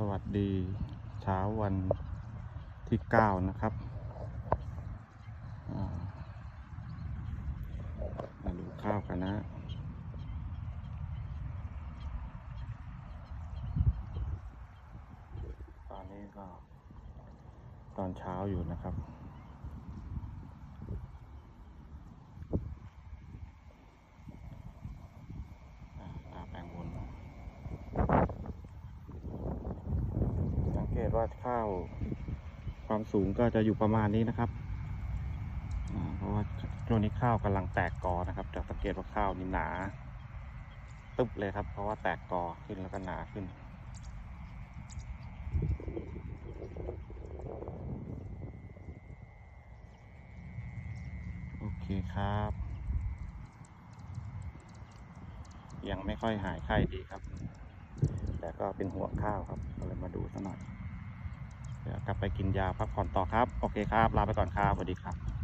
สวัสดีเช้าวันที่เก้านะครับมาดูข้าวกันนะ ตอนนี้ก็ ตอนเช้าอยู่นะครับ อ่าตาแปลงบน สังเกตว่าข้าวความสูงก็จะอยู่ประมาณนี้นะครับเพราะว่าช่วงนี้ข้าวกำลังแตกกอนะครับจะสังเกตว่าข้าวนี่หนา ตึ๊บเลยครับ เพราะว่าแตกกอขึ้นแล้วก็หนาขึ้นโอเคครับ ยังไม่ค่อยหายไข้ดีครับ แต่ก็เป็นห่วข้าวครับก็เลยมาดูสักหน่อย เดี๋ยวกลับไปกินยาพักผ่อนต่อครับ โอเคครับ ลาไปก่อนครับสวัสดีครับ